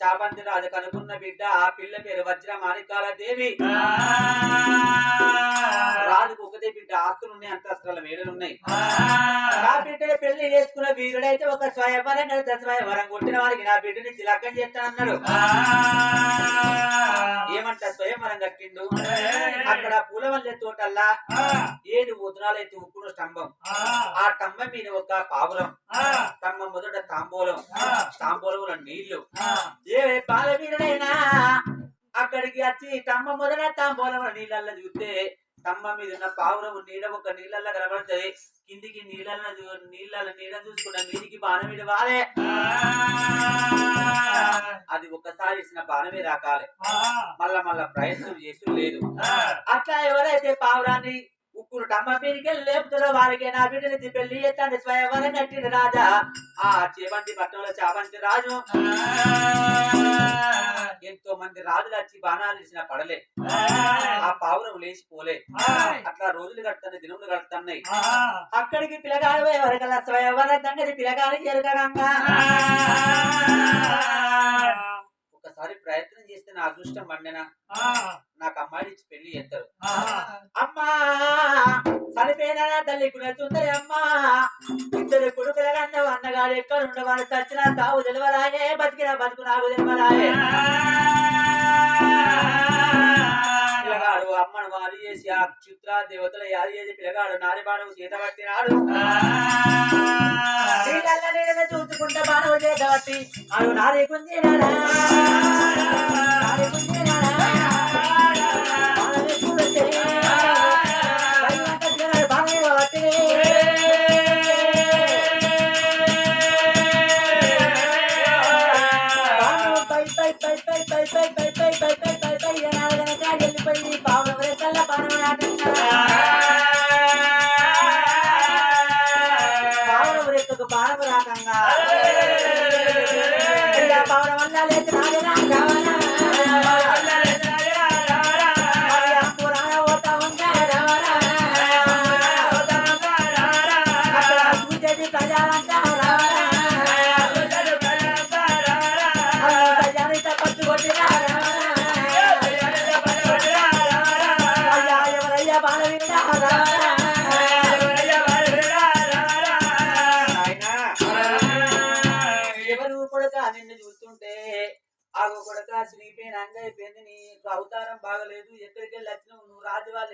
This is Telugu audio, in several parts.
చాపంతి రాజు కనుకున్న బిడ్డ ఆ పిల్ల పేరు వజ్ర మాణికాల దేవి. రాజుకు ఒకటే బిడ్డ ఆస్తులు ఉన్నాయి అంతస్తుల మేడలు ఉన్నాయి. నా బిడ్డని పెళ్ళి చేసుకున్న వీరుడైతే ఒక స్వయంవరం కలిసి స్వయంవరం కొట్టిన వారికి నా బిడ్డని తిలకం చేస్తానన్నాడు. ఏమంట స్వయంవరం కట్టిండు? అక్కడ పూలవల్లె తోటల్లా ఏడు ఉదరాలు ఎత్తి ఉప్పును స్తంభం. ఆ. స్తంభం మీద ఒక పావురం. స్తంభం మొదట తాంబూలం. తాంబూలంలో నీళ్ళు. ఏ బాలవీరుడైనా అక్కడికి వచ్చి స్తంభం మొదట తాంబూలం నీళ్ళల్లో చూస్తే స్తంభం మీద ఉన్న పావురం నీడ ఒక నీళ్ళల్లో కనబడుతుంది. కిందికి నీళ్ళల్లో చూ- నీళ్ళల్లో నీడ చూసుకున్న మీదికి బాణం ఇవ్వాలి అది ఒక్కసారి ఇచ్చిన బాణమే రాకాలి. మళ్ళా మళ్ళా ప్రయత్నం చేసి లేదు. అట్లా ఎవరైతే పావురాన్ని ఉక్కురు టమ్మ మీదకి లేపుతారో వారికి. నా బిడ్డని పెళ్ళి చేస్తాను స్వయంవరం కట్టిన రాజా. ఆ చేమంతి పట్టణంలో చామంతి రాజు. ఎంతో మంది రాజులు వచ్చి బాణాలు ఇచ్చిన పడలే. ఆ పావురం లేచిపోలే అట్లా రోజులు గడుతున్నాయి దినములు గడుతున్నాయి. అక్కడికి పిల్లగాడు ఎవరికల్లా స్వయంవరం తండ్రి పిల్లగాడు ఎరగరంగా చేస్తే నా అదృష్టం పండినా నాకు అమ్మాయి ఇచ్చి పెళ్ళి చేస్తారు. అమ్మా చనిపోయిన తల్లి కూడా సుందరి అమ్మా. ఇద్దరు కొడుకుల కన్నా అన్నగాడు ఎక్కడ ఉండవాడు చచ్చిన సాగు తెలివరాయే. బతికిన బతుకు నాకు తెలివరాయే. పిల్లగాడు అమ్మను వారి చేసి ఆ చిత్ర దేవతల యాది చేసి పిల్లగాడు నారిబాణం చేత పట్టినాడు. చూసుకుంటే బాణం చేత పట్టి అడు నారి కుంజినాడా? పౌరవంగా లేచి రాజరాంగ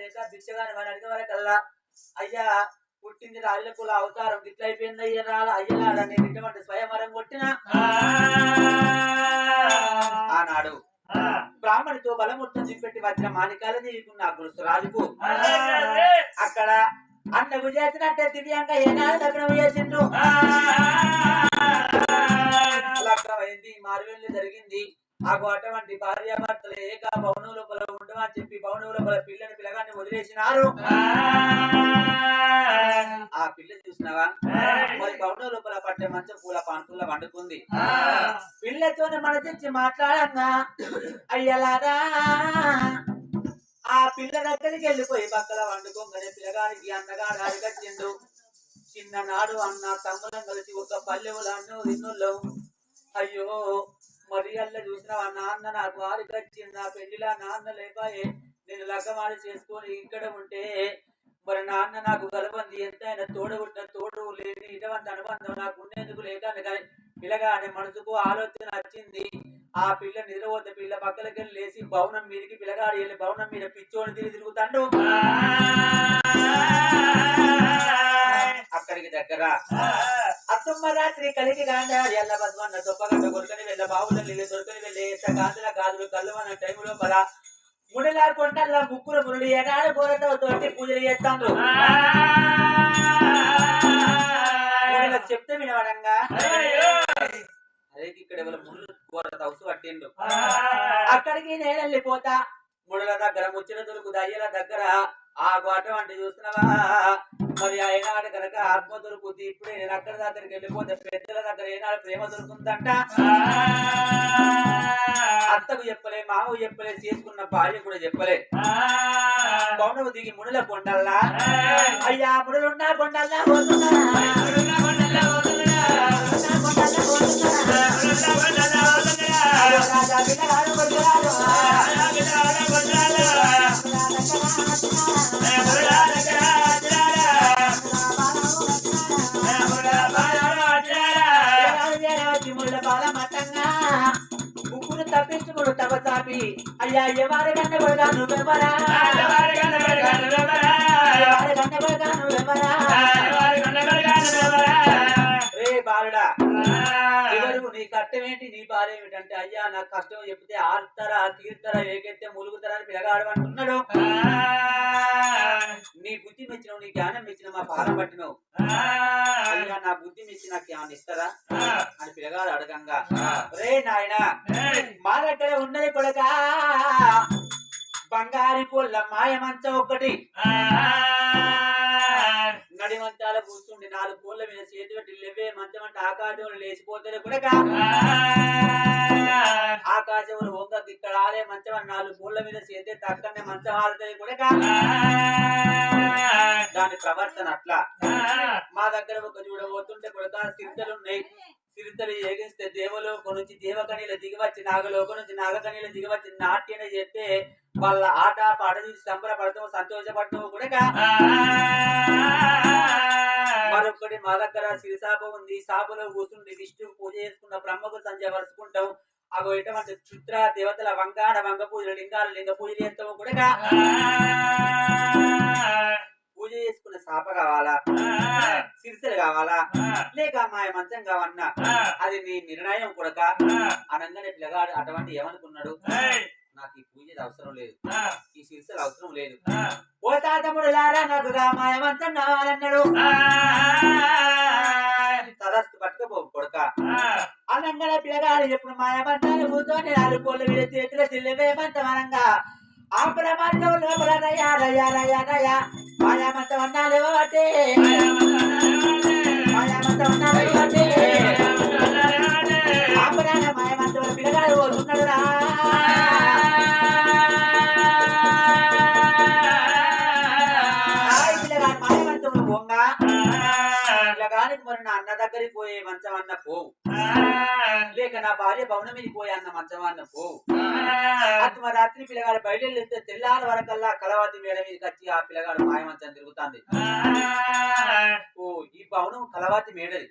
లేక భిక్షగాని వాని అడిగే వరకల్లా అయ్యా పుట్టింది రాజుల కుల అవతారం ఇట్లా అయిపోయింది అయ్యా రాల అయ్యలారా నేను ఇటువంటి స్వయంవరం కొట్టిన ఆనాడు. బ్రాహ్మణితో బలముట్టం చూపెట్టి వచ్చిన మాణికాల నీకున్న గురుసు రాజుకు. అక్కడ అన్నకు చేసినట్టే దివ్యంగా ఏనాడు లగ్నం చేసిండ్రు. లగ్నమైంది మారువెల్లి జరిగింది. ఆ అటువంటి భార్యాభర్తలు ఏక భవనం లోపల ఉండమని చెప్పి భవనం లోపల పిల్లని పిల్లగాన్ని వదిలేసినారు. ఆ పిల్ల చూసినావా? మరి భవనం లోపల పట్టే మంచం పూల పానుకుల వండుకుంది పిల్లతోనే మనసిచ్చి మాట్లాడంగా అయ్యలారా ఆ పిల్ల దగ్గరికి వెళ్ళిపోయి పక్కల వండుకోగానే పిల్లగానికి అన్నగాడు అడిగచ్చిండు చిన్ననాడు అన్న తమ్ములం కలిసి ఒక పల్లెవులు అన్ను రిన్నుల్లో అయ్యో మరి అల్ల చూసిన నాన్న నాకు ఆడికొచ్చిండు నా పెళ్ళిలా నాన్న లేపాయే నేను లగ్గమాడి చేసుకొని ఇక్కడ ఉంటే మరి నాన్న నాకు గలబంది ఎంతైనా తోడబుట్టిన తోడు లేని ఇటువంటి అనుబంధం నాకు ఉండేందుకు లేక కానీ పిల్లగానే మనసుకు ఆలోచన వచ్చింది. ఆ పిల్ల నిద్రపోతే పిల్ల పక్కలకి వెళ్ళి లేచి భవనం మీదకి పిల్లగాడు వెళ్ళి భవనం మీద పిచ్చోని తిరిగి తిరుగుతాడు. అక్కడికి దగ్గర. అత్తమ్మ రాత్రి కలిగి గాంధారి ఎల్ల బద్వన్న దొప్పగడ్డ కొడుకని వెళ్ళ బావుల నీళ్ళు దొరకని వెళ్ళి ఎత్త గాజుల గాజులు కళ్ళు అన్న టైంలో పల ముడిలా కొండల్లో ముక్కులు మురుడి ఏనాడు బోరతో తోటి పూజలు చేస్తాండ్రు. ముడిలో చెప్తే వినవడంగా అదే ఇక్కడ ఎవరు ముళ్ళు బోర తౌసు పట్టిండు అక్కడికి నేను వెళ్ళిపోతా ముడుల దగ్గర ముచ్చిన దొరుకుదు అయ్యల దగ్గర ఆ గోట వంటి చూస్తున్నావా? మరి అయినాడు కనుక ఆత్మ దొరుకుతుంది ఇప్పుడే నేను అక్కడ దగ్గరికి వెళ్ళిపోతే పెద్దల దగ్గర ఏనాడు ప్రేమ దొరుకుతుందంట అత్తకు చెప్పలే మామకు చెప్పలే చేసుకున్న భార్య కూడా చెప్పలే. పౌనవు దిగి మునుల కొండల్లా? అయ్యా మునులున్నా కొండల్లా కొండల్లా అయ్యా ఎవరి కన్న కొడుగా నువ్వెవరా ఎవరి కన్న కొడుగా నువ్వెవరా బాధ ఏమిటంటే అయ్యా నాకు కష్టం చెప్తే ఆడతారా తీరుతారా ఏకైతే ములుగుతారా అని పిలగాడు అంటున్నాడు. నీ బుద్ధి మెచ్చిన నీ జ్ఞానం మెచ్చిన మా పాలన పట్టినవు. అయ్యా నా బుద్ధి మెచ్చి నాకు ఏమన్నా ఇస్తారా? అని పిలగాడు అడగంగా రే నాయన మా దగ్గర ఉన్నది కొడక బంగారి కోళ్ళ మాయ మంచం ఒక్కటి. నడి మంచాల కూర్చుండి నాలుగు కోళ్ళ మీద చేతి పెట్టి లేవే మంచం అంటే ఆకాశంలో లేచిపోతుంది కొడక ఆకాశంలో ఒక్క ఇక్కడ ఆలే మంచం అని నాలుగు కోళ్ళ మీద చేతి తక్కనే మంచం ఆడుతుంది కొడక దాని ప్రవర్తన అట్లా. మా దగ్గర ఒక చూడబోతుంటే కొడక సిరితలు ఉన్నాయి. సిరితలు ఏగిస్తే దేవలోకం నుంచి దేవకణిల దిగివచ్చి నాగలోకం నుంచి నాగకణిల దిగివచ్చి నాట్యం చేస్తే వాళ్ళ ఆట పాట చూసి సంబరపడతాం సంతోషపడతాం కూడా మరొకటి మా దగ్గర సిరిసాప ఉంది. సాపలో కూర్చుండి విష్ణువు పూజ చేసుకున్న బ్రహ్మకు సంజయ వరుసుకుంటాం అగో ఇటువంటి చిత్ర దేవతల వంగాడ వంగ పూజలు లింగాలు లింగ పూజలు చేస్తాము కూడా పూజ చేసుకున్న సాప కావాలా? సిరిసలు కావాలా? లేక అమ్మాయి మంచం కావన్నా అది నీ నిర్ణయం కొడక అనగానే పిల్లగాడు అటువంటి ఏమనుకున్నాడు? నాకు ఈ పూజ అవసరం లేదు. ఈ సిరిసలు అవసరం లేదు. ఓ తాతముడు లారా నాకు మాయ మంచం కావాలన్నాడు. తదస్తు పట్టుకపో కొడక. అనగానే పిల్లగాడు ఎప్పుడు మాయ మంచాలు కూర్చొని నాలుగు కోళ్ళ మీద చేతిలో చెల్లెవే మంచం అనంగా. ఆ ప్రమాదం లోపల రయ్యా రయ్యా రయ్యా. రయ్యా మాయా మంచం అన్నాలు అంటే మాయా మంచం అన్నాలు అంటే ఆపరాన మాయ మంచం పిల్లగాడు పోతున్నాడు రా నా అన్న దగ్గరికి పోయే మంచం అన్న పోవు. లేక నా భార్య భవనం మీద పోయే అన్న మంచం అన్న పోవు. ఆత్మ రాత్రి పిల్లగాడు బయట వెళ్తే తెల్లారి వరకల్లా కలవాతి మేడ మీదకి వచ్చి ఆ పిల్లగాడు మాయ మంచం తిరుగుతుంది ఓ ఈ భవనం కలవాతి మేడది.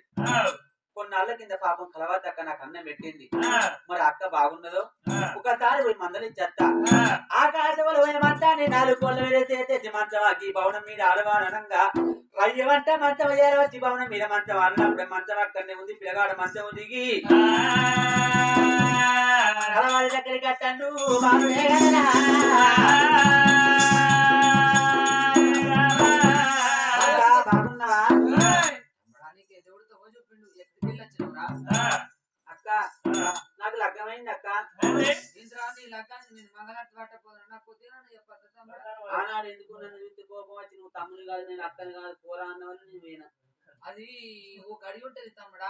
కొన్నాళ్ళ కింద పాపం కలవాతి అక్క నాకు అన్నం పెట్టింది. మరి అక్క బాగున్నదో? ఒకసారి పోయి మందని చెత్త ఆకాశంలో పోయిన మంచాన్ని నాలుగు కోళ్ళ వేసేసి మంచం ఈ భవనం మీద ఆడవానంగా అయ్యవంట మంచం వచ్చి భవనం మీద మంచం అన్నప్పుడు మంచం అక్కడనే ఉంది పిల్లగాడు మంచం దిగి కలవాడి దగ్గరికి అట్టండు ఆనాడు ఎందుకు నన్ను చూస్తే కోపం వచ్చి నువ్వు తమ్ముడు కాదు నేను అక్కని కాదు పోరా అన్నవని నేను పోయినా. అది ఒక అడిగి ఉంటది తమ్ముడా.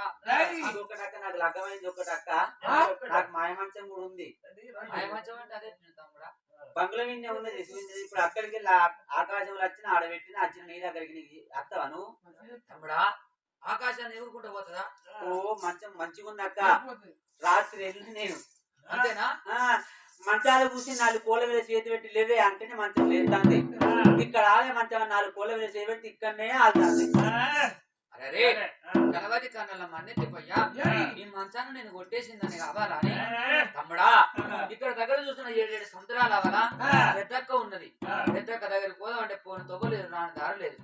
ఒకటి అక్క నాకు లగ్గమైంది ఒకటి అక్క. నాకు మాయమంచం కూడా ఉంది. మాయమచ్చం అంటే అదే తమ్ముడా. బంగ్లా మీద ఉన్నది. ఇప్పుడు అక్కడికి వెళ్ళి ఆకాశంలో వచ్చిన ఆడబెట్టిన వచ్చిన నీ దగ్గరికి నీకు అత్తవా నువ్వు? తమ్ముడా ఆకాశాన్ని ఎగురుకుంటూ పోతుందా? ఓ మంచం మంచిగా ఉంది అక్క రాత్రి వెళ్ళి నేను. అంతేనా? ఆ మంచాలు కూర్చి నాలుగు కోళ్ళ మీద చేతి పెట్టి లేవే అంటేనే మంచం లేస్తుంది ఇక్కడ ఆలే మంచం నాలుగు కోళ్ళ మీద చేతి పెట్టి ఇక్కడనే ఆలుతుంది అరే గణపతి కన్నల ఈ మంచాన్ని నేను కొట్టేసిందని కావాలా? తమ్ముడా ఇక్కడ దగ్గర చూస్తున్న ఏడేడు సముద్రాలు అవలా పెద్దక్క ఉన్నది. పెద్దక్క దగ్గర పోదాం అంటే పోను తొవ్వలేదు రాని దారి లేదు.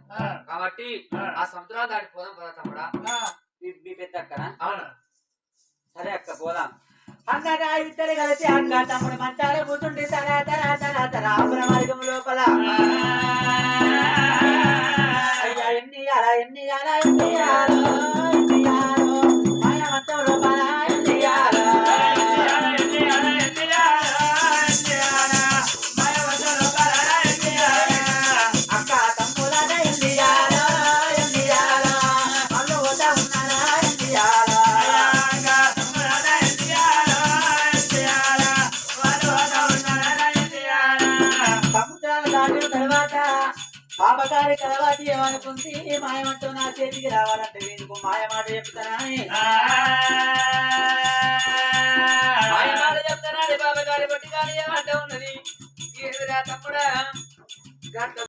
కాబట్టి ఆ. సముద్రాలు దాటి పోదాం పద తమ్ముడా. మీ- మీ పెద్ద అక్కనా అవును. సరే అక్క పోదాం. అన్నగా ఇద్దరు కలిసి అక్క తమ్ముడు మంచాలు కూర్చుంటే తర తర తర తర. మార్గం లోపల. అయ్యా ఎన్ని అలా ఎన్ని అలా ఎన్ని ఆలో, పాపగారి కలవాటి ఏమనుకుంది? మాయమంటూ నా చేతికి రావాలంటే వీనికి మాయమాట చెప్తానని. మాయమాట చెప్తున్నాడు బాబా గారి బట్టి కానీ ఏమంట ఉన్నది? తమ్ముడా?